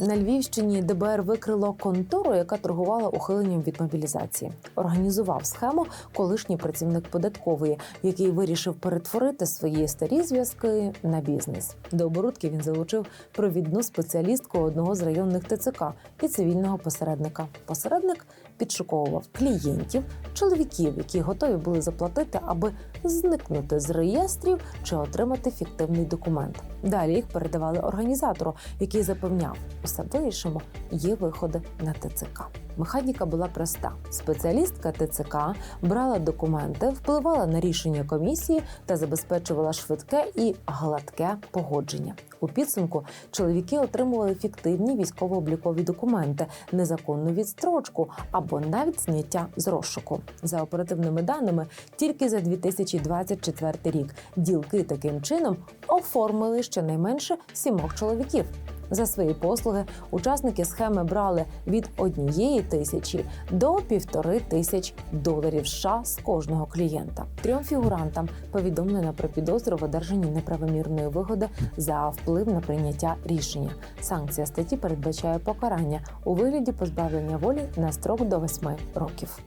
На Львівщині ДБР викрило контору, яка торгувала ухиленням від мобілізації. Організував схему колишній працівник податкової, який вирішив перетворити свої старі зв'язки на бізнес. До оборудки він залучив провідну спеціалістку одного з районних ТЦК і цивільного посередника. Посередник підшуковував клієнтів, чоловіків, які готові були заплатити, аби зникнути з реєстрів чи отримати фіктивний документ. Далі їх передавали організатору, який запевняв, усе вирішимо, є виходи на ТЦК. Механіка була проста. Спеціалістка ТЦК брала документи, впливала на рішення комісії та забезпечувала швидке і гладке погодження. У підсумку чоловіки отримували фіктивні військово-облікові документи, незаконну відстрочку або навіть зняття з розшуку. За оперативними даними, тільки за 2024 рік ділки таким чином оформили щонайменше сімох чоловіків. За свої послуги учасники схеми брали від однієї тисячі до півтори тисяч доларів США з кожного клієнта. Трьом фігурантам повідомлено про підозру в одержанні неправомірної вигоди за вплив на прийняття рішення. Санкція статті передбачає покарання у вигляді позбавлення волі на строк до 8 років.